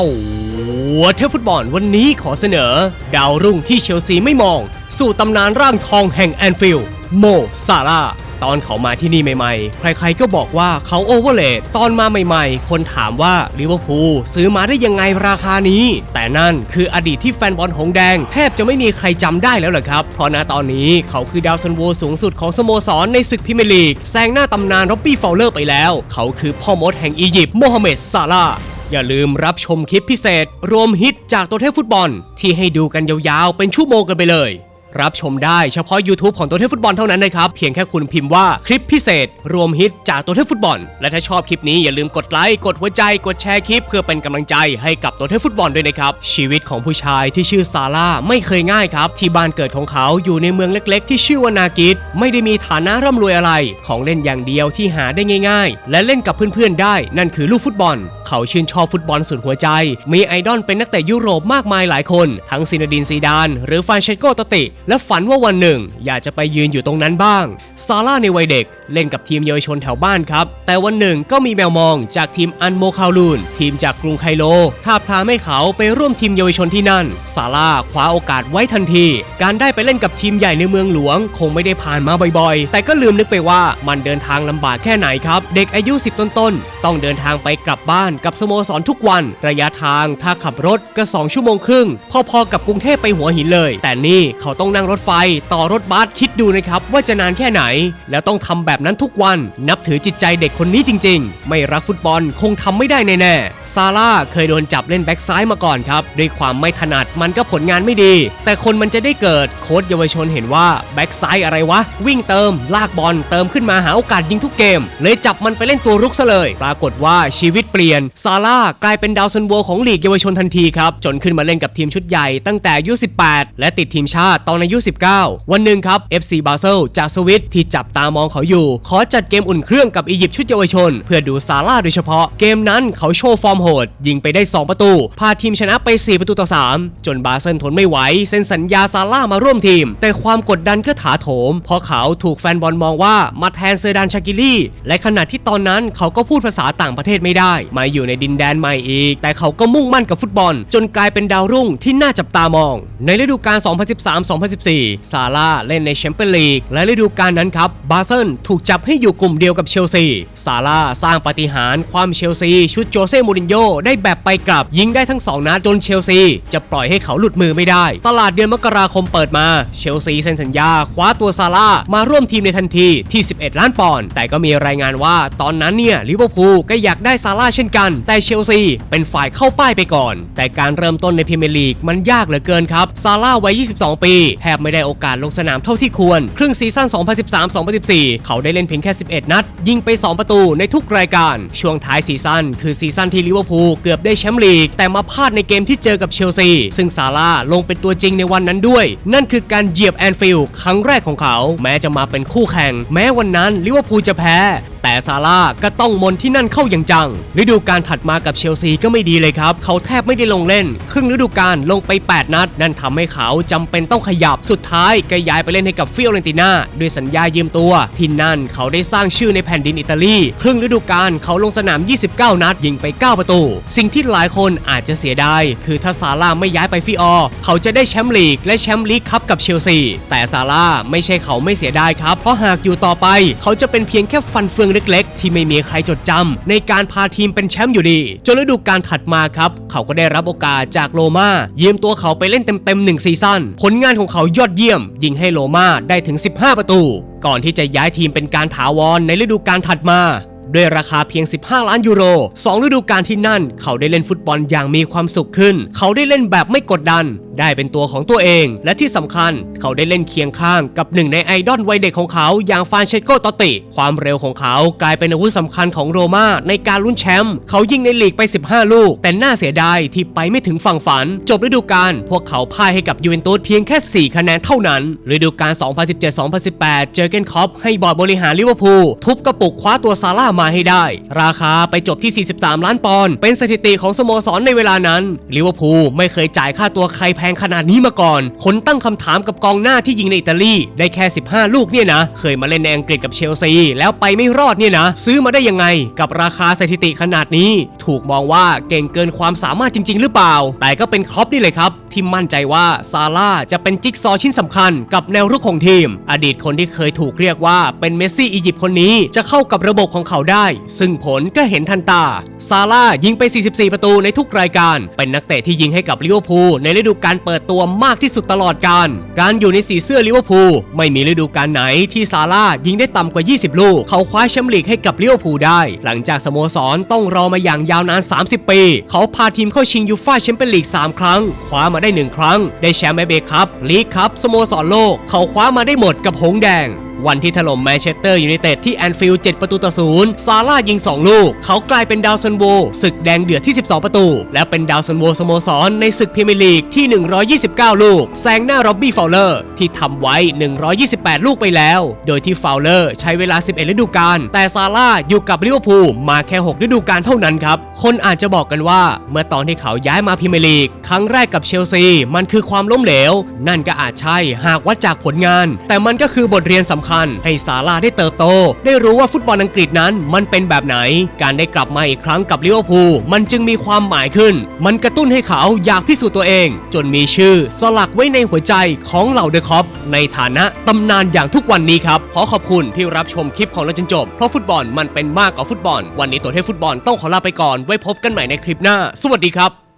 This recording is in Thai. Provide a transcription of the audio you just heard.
ตัวเทพฟุตบอลวันนี้ขอเสนอ ดาวรุ่งที่เชลซีไม่มอง สู่ตำนานร่างทองแห่งแอนฟิลด์โมซาลาตอนเขามาที่นี่ใหม่ๆ ใครๆก็บอกว่าเขาโอเวอร์เลตตอนมาใหม่ๆ คนถามว่าลิเวอร์พูลซื้อมาได้ยังไงราคานี้ แต่นั่นคืออดีตที่แฟนบอลหงแดง แทบจะไม่มีใครจำได้แล้วเหรอครับ เพราะณตอนนี้เขาคือดาวซันโวสูงสุดของสโมสรในศึกพรีเมียร์ลีกแซงหน้าตำนานร็อบบี้ฟาวเลอร์ไปแล้ว เขาคือพ่อมดแห่งอียิปต์โมฮัมเหม็ดซาลา อย่าลืมรับชมคลิปพิเศษ รวมฮิตจากตัวเทพฟุตบอล ที่ให้ดูกันยาวๆ เป็นชั่วโมงกันไปเลย รับชมได้เฉพาะ YouTube ของตัวเทพฟุตบอลเท่านั้นนะครับ เพียงแค่คุณพิมพ์ว่าคลิปพิเศษ รวมฮิตจากตัวเทพฟุตบอล และถ้าชอบคลิปนี้อย่าลืมกดไลค์กดหัวใจกดแชร์คลิปเพื่อเป็นกำลังใจให้กับตัวเทพฟุตบอลด้วยนะครับ ชีวิตของผู้ชายที่ชื่อซาร่าไม่เคยง่ายครับที่บ้านเกิดของเขาอยู่ในเมืองเล็ก ๆ ที่ชื่อว่านากิดไม่ได้มีฐานะร่ำรวยอะไร ของเล่นอย่างเดียวที่หาได้ง่าย ๆ และเล่นกับเพื่อนๆได้ นั่นคือลูกฟุตบอล เขาชื่นชอบฟุตบอลสุดหัวใจ มีไอดอลเป็นนักเตะยุโรปมากมายหลายคน ทั้งซินาดินซีดาน หรือฟานเชโกตติและฝันว่าวันหนึ่ง อยากจะไปยืนอยู่ตรงนั้นบ้าง ซาร่าในวัยเด็กเล่นกับทีมเยาวชนแถวบ้านครับ แต่วันหนึ่งก็มีแมวมองจากทีมอันโมคาลูน ทีมจากกรุงไคโลทาบทามให้เขาไปร่วมทีมเยาวชนที่นั่น ซาร่าคว้าโอกาสไว้ทันที การได้ไปเล่นกับทีมใหญ่ในเมืองหลวง คงไม่ได้ผ่านมาบ่อยๆ แต่ก็ลืมนึกไปว่ามันเดินทางลำบากแค่ไหนครับ เด็กอายุ 10 ต้นๆ ต้องเดินทางไปกลับบ้านกับสโมสรทุกวัน ระยะทางถ้าขับรถก็ 2 ชั่วโมงครึ่ง พอๆกับกรุงเทพไปหัวหินเลย แต่นี่เขาต้องนั่งรถไฟ ต่อรถบัสคิดดูนะครับว่าจะนานแค่ไหน แล้วต้องทำแบบนั้นทุกวัน นับถือจิตใจเด็กคนนี้จริง ๆ ไม่รักฟุตบอลคงทำไม่ได้แน่ๆ ซาร่าเคยโดนจับเล่นแบ็กซ้ายมาก่อนครับด้วยความไม่ถนัดมันก็ผลงานไม่ดี แต่คนมันจะได้เกิดโค้ชเยาวชนเห็นว่าแบ็กซ้ายอะไรวะ วิ่งเติม ลากบอลเติมขึ้นมาหาโอกาสยิงทุกเกม เลยจับมันไปเล่นตัวรุกซะเลย ปรากฏว่าชีวิตเปลี่ยนซาร่ากลายเป็นดาวซันโวของลีกเยาวชนทันทีครับจนขึ้นมาเล่นกับทีมชุดใหญ่ตั้งแต่อายุ 18 และติดทีมชาติตอนอายุ 19 วันหนึ่งครับ FC บาเซลจากสวิตที่จับตามองเขาอยู่ ขอจัดเกมอุ่นเครื่องกับอียิปต์ชุดเยาวชน เพื่อดูซาร่าโดยเฉพาะเกมนั้นเขาโชว์ฟอร์มโหด ยิงไปได้ 2 ประตู พาทีมชนะไป 4 ประตูต่อ 3 จนบาเซลทนไม่ไหวเซ็นสัญญาซาร่ามาร่วมทีม แต่ความกดดันก็ถาโถม เพราะเขาถูกแฟนบอลมองว่ามาแทนเซอร์ดานชากิลี่ และขณะที่ตอนนั้นเขาก็พูดภาษาต่างประเทศไม่ได้ มาอยู่ในดินแดนใหม่อีก แต่เขาก็มุ่งมั่นกับฟุตบอล จนกลายเป็นดาวรุ่งที่น่าจับตามอง ในฤดูกาล 2013-2014 ซาร่าเล่นในแชมเปี้ยนลีก และฤดูกาลนั้นครับ บาเซิลถูกจับให้อยู่กลุ่มเดียวกับเชลซี ซาร่าสร้างปาฏิหาริย์ความเชลซีชุดโจเซ่มูรินโญได้แบบไปกลับยิงได้ทั้ง 2 นัดจนเชลซี จะปล่อยให้เขาหลุดมือไม่ได้ ตลาดเดือนมกราคมเปิดมา เชลซีเซ็นสัญญา คว้าตัวซาร่ามาร่วมทีมในทันทีที่ 11 ล้านปอนด์แต่ก็มีรายงานว่าตอนนั้นเนี่ยลิเวอร์พูลก็อยากได้ซาร่าเช่นกัน แต่เชลซีเป็นฝ่ายเข้าป้ายไปก่อน แต่การเริ่มต้นในพรีเมียร์ลีกมันยากเหลือเกินครับซาร่าวัย 22 ปีแทบไม่ได้โอกาสลงสนามเท่าที่ควร ครึ่งซีซั่น 2013-2014 เขาได้เล่นเพียงแค่ 11 นัด ยิงไป 2 ประตูในทุกรายการ ช่วงท้ายซีซั่นคือซีซั่นที่ลิเวอร์พูลเกือบได้แชมป์ลีก แต่มาพลาดในเกมที่เจอกับเชลซี ซึ่งซาร่าลงเป็นตัวจริงในวันนั้นด้วย นั่นคือการเหยียบแอนฟิลด์ครั้งแรกของเขา แม้จะมาเป็นคู่แข่ง แม้วันนั้นลิเวอร์พูลจะแพ้ แต่ซาร่าก็ต้องมนที่นั่นเข้าอย่างจัง ฤดูกาลถัดมากับเชลซีก็ไม่ดีเลยครับ เขาแทบไม่ได้ลงเล่น ครึ่งฤดูกาลลงไป 8 นัด นั่นทำให้เขาจำเป็นต้องขยับสุดท้ายก็ย้ายไปเล่นให้กับฟิโอเรนติน่าด้วยสัญญายืมตัว ที่นั่นเขาได้สร้างชื่อในแผ่นดินอิตาลี ครึ่งฤดูกาลเขาลงสนาม 29 นัดยิงไป 9 ประตู สิ่งที่หลายคนอาจจะเสียดายคือถ้าซาร่าไม่ย้ายไปฟิออเขาจะได้แชมป์ลีกและแชมป์ลีกคัพกับเชลซีแต่ซาร่าไม่ใช่เขาไม่เสียดายครับเพราะหากอยู่ต่อไป เขาจะเป็นเพียงแค่ฟันเฟืองเล็กๆ ที่ไม่มีใครจดจำในการพาทีมเป็นแชมป์อยู่ดี จนฤดูกาลถัดมาครับ เขาก็ได้รับโอกาสจากโรม่ายืมตัวเขาไปเล่นเต็มๆหนึ่งซีซั่นผลงานของเขายอดเยี่ยม ยิงให้โรม่าได้ถึง 15 ประตู ก่อนที่จะย้ายทีมเป็นการถาวรในฤดูกาลถัดมาด้วยราคาเพียง 15 ล้านยูโร 2 ฤดูกาลที่นั่น เขาได้เล่นฟุตบอลอย่างมีความสุขขึ้น เขาได้เล่นแบบไม่กดดัน ได้เป็นตัวของตัวเอง และที่สำคัญเขาได้เล่นเคียงข้างกับหนึ่งในไอดอลวัยเด็กของเขาอย่างฟานเชโกตติ ความเร็วของเขากลายเป็นอาวุธสำคัญของโรมาในการลุ้นแชมป์เขายิงในลีกไป 15 ลูก แต่น่าเสียดายที่ไปไม่ถึงฝั่งฝัน จบฤดูกาลพวกเขาพ่ายให้กับยูเวนตุสเพียงแค่ 4 คะแนนเท่านั้นฤดูกาล 2017-2018 เจอเกนคอปให้บอร์ดบริหารลิเวอร์พูลทุบกระปุกคว้าตัวซาร่ามาให้ได้ ราคาไปจบที่ 43 ล้านปอนด์เป็นสถิติของสโมสรในเวลานั้นลิเวอร์พูลไม่เคยจ่ายค่าตัวใครแพงขนาดนี้มาก่อน คนตั้งคำถามกับกองหน้าที่ยิงในอิตาลี ได้แค่ 15 ลูกเนี่ยนะ เคยมาเล่นในอังกฤษกับเชลซี แล้วไปไม่รอดเนี่ยนะ ซื้อมาได้ยังไง กับราคาสถิติขนาดนี้ ถูกมองว่าเก่งเกินความสามารถจริง ๆ หรือเปล่า แต่ก็เป็นครอปนี่เลยครับ ที่มั่นใจว่าซาร่าจะเป็นจิ๊กซอชิ้นสำคัญกับแนวรุกของทีม อดีตคนที่เคยถูกเรียกว่าเป็นเมสซี่อียิปต์คนนี้จะเข้ากับระบบของเขาได้ ซึ่งผลก็เห็นทันตา ซาร่ายิงไป 44 ประตูในทุกรายการ เป็นนักเตะที่ยิงให้กับลิเวอร์พูลในฤดูกาลเปิดตัวมากที่สุดตลอดกาล การอยู่ในสีเสื้อลิเวอร์พูลไม่มีฤดูกาลไหนที่ซาร่ายิงได้ต่ำกว่า 20 ลูก เขาคว้าแชมป์ลีกให้กับลิเวอร์พูลได้ หลังจากสโมสรต้องรอมาอย่างยาวนาน 30 ปี เขาพาทีมเข้าชิงยูฟ่าแชมเปี้ยนลีก 3 ครั้ง คว้ามาได้ได้ 1 ครั้ง ได้แชมป์เอเบคัพลีกคัพสโมสรโลก เขาคว้ามาได้หมดกับหงแดง วันที่ถล่มแมนเชสเตอร์ยูไนเต็ดที่แอนฟิลด์7ประตูต่อศูนย์ซาร่ายิง 2 ลูก เขากลายเป็นดาวซันโวศึกแดงเดือดที่ 12 ประตู และเป็นดาวซันโวสโมสรในศึกพรีเมียร์ลีกที่ 129 ลูก แซงหน้าร็อบบี้ฟาวเลอร์ที่ทำไว้ 128 ลูกไปแล้ว โดยที่ฟาวเลอร์ใช้เวลา 11 ฤดูกาลแต่ซาร่าอยู่กับลิเวอร์พูลมาแค่ 6 ฤดูกาลเท่านั้นครับคนอาจจะบอกกันว่า เมื่อตอนที่เขาย้ายมาพรีเมียร์ลีกครั้งแรกกับเชลซีมันคือความล้มเหลว นั่นก็อาจใช่หากวัดจากผลงาน แต่มันก็คือบทเรียนสำคัญ ให้ซาร่าได้เติบโต ได้รู้ว่าฟุตบอลอังกฤษนั้นมันเป็นแบบไหน การได้กลับมาอีกครั้งกับลิเวอร์พูลมันจึงมีความหมายขึ้น มันกระตุ้นให้เขาอยากพิสูจน์ตัวเอง จนมีชื่อสลักไว้ในหัวใจของเหล่าเดอะคอปในฐานะตำนานอย่างทุกวันนี้ครับ ขอขอบคุณที่รับชมคลิปของเราจนจบ เพราะฟุตบอลมันเป็นมากกว่าฟุตบอล วันนี้ตัวเทพฟุตบอลต้องขอลาไปก่อน ไว้พบกันใหม่ในคลิปหน้า สวัสดีครับ